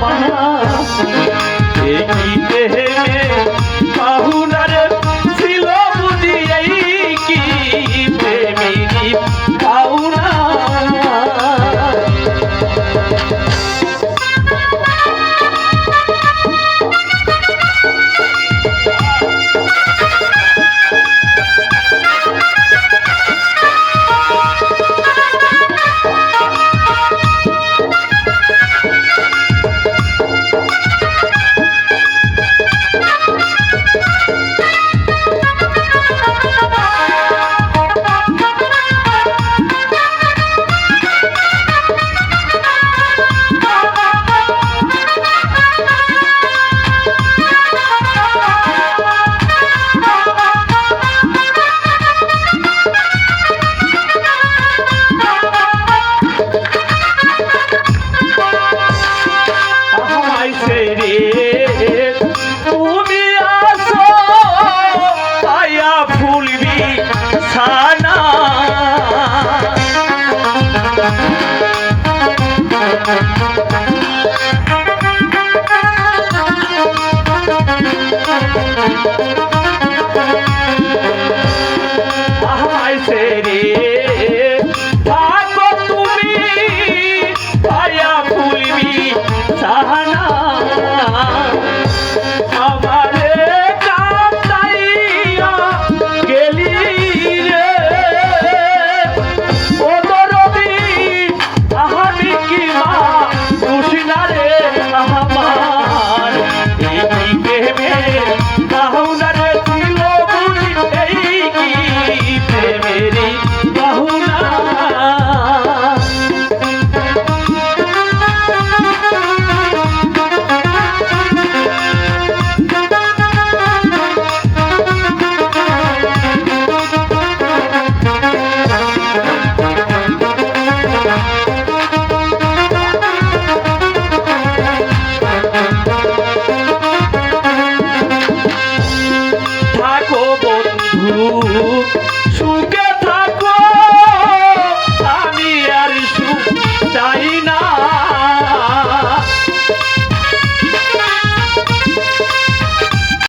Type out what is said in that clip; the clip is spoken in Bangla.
পানা এই দেহে বাহুনার ছিল বুঝি এই কি প্রেমী পাওনা I said